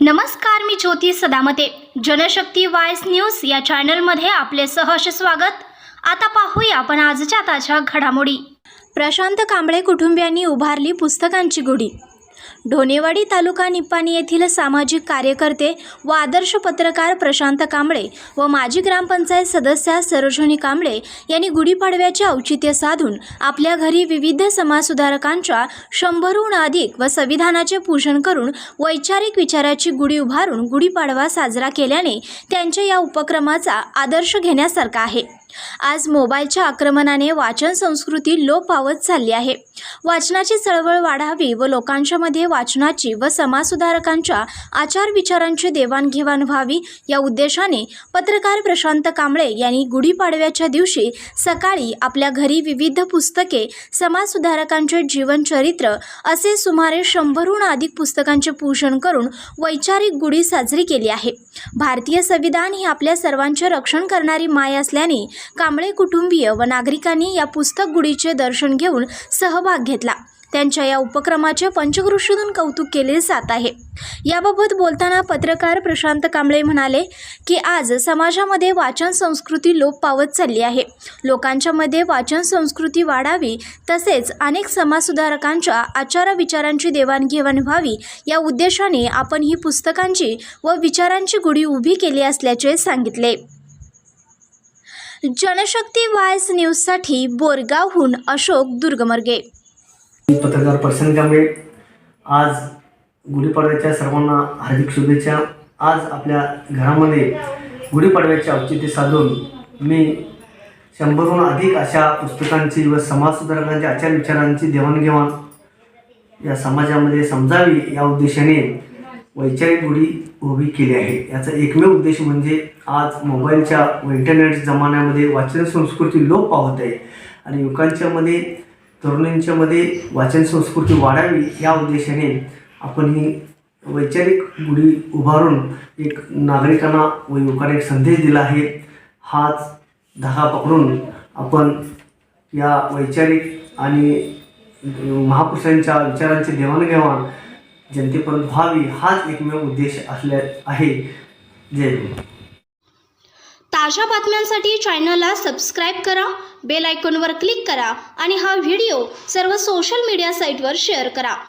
नमस्कार मी ज्योती सदामते. जनशक्ती वायस न्यूज या चॅनलमध्ये आपले सहर्ष स्वागत. आता पाहूया आपण आजच्या ताज्या घडामोडी. प्रशांत कांबळे कुटुंबियांनी उभारली पुस्तकांची गुढी. ढोनेवाडी तालुका निप्पाणी येथील सामाजिक कार्यकर्ते व आदर्श पत्रकार प्रशांत कांबळे व माजी ग्रामपंचायत सदस्या सरोजनी कांबळे यांनी गुढीपाडव्याचे औचित्य साधून आपल्या घरी विविध समाजसुधारकांच्या शंभरहून अधिक व संविधानाचे पूजन करून वैचारिक विचाराची गुढी उभारून गुढीपाडवा साजरा केल्याने त्यांच्या या उपक्रमाचा आदर्श घेण्यासारखा आहे. आज मोबाईलच्या आक्रमणाने वाचन संस्कृती लोप पावत चालली आहे. वाचनाची चळवळ वाढावी व लोकांच्यामध्ये वाचनाची व समाजसुधारकांच्या आचार विचारांची देवाणघेवाण व्हावी या उद्देशाने पत्रकार प्रशांत कांबळे यांनी गुढीपाडव्याच्या दिवशी सकाळी आपल्या घरी विविध पुस्तके समाजसुधारकांचे जीवनचरित्र असे सुमारे शंभरहून अधिक पुस्तकांचे पूजन करून वैचारिक गुढी साजरी केली आहे. भारतीय संविधान ही आपल्या सर्वांचे रक्षण करणारी माय असल्याने कांबळे कुटुंबीय व नागरिकांनी या पुस्तक गुढीचे दर्शन घेऊन सहभाग घेतला. त्यांच्या या उपक्रमाचे पंचकृषीतून कौतुक केले जात आहे. याबाबत बोलताना पत्रकार प्रशांत कांबळे म्हणाले की आज समाजामध्ये वाचन संस्कृती लोप पावत चालली आहे. लोकांच्यामध्ये वाचन संस्कृती वाढावी तसेच अनेक समाजसुधारकांच्या आचार विचारांची देवाणघेवाण व्हावी या उद्देशाने आपण ही पुस्तकांची व विचारांची गुढी उभी केली असल्याचे सांगितले. जनशक्ती वायस न्यूजसाठी बोरगावहून अशोक दुर्गमर्गे. पत्रकार प्रसन्न कांबळे आज गुढीपाडव्याच्या सर्वांना हार्दिक शुभेच्छा. आज आपल्या घरामध्ये गुढीपाडव्याचे औचित्य साधून मी शंभरहून अधिक अशा पुस्तकांची व समाजसुधारकांच्या आचार विचारांची देवाणघेवाण या समाजामध्ये समजावी या उद्देशाने वैचारिक गुढी उभी केली आहे. याचा एकमेव उद्देश म्हणजे आज मोबाईलच्या व इंटरनेट जमान्यामध्ये वाचन संस्कृती लोप पावत आहे. आणि युवकांच्यामध्ये तरुणींच्यामध्ये वाचन संस्कृती वाढावी या उद्देशाने आपण ही वैचारिक गुढी उभारून एक नागरिकांना व युवकांना एक संदेश दिला आहे. हाच धागा पकडून आपण या वैचारिक आणि महापुरुषांच्या विचारांची देवाणघेवाण जनतेपर्यंत व्हावी हाच एकमेव उद्देश असल्या आहे जय ताज्या बातम्यांसाठी चॅनलला सबस्क्राईब करा बेल आयकॉनवर क्लिक करा आणि हा व्हिडिओ सर्व सोशल मीडिया साईटवर शेअर करा.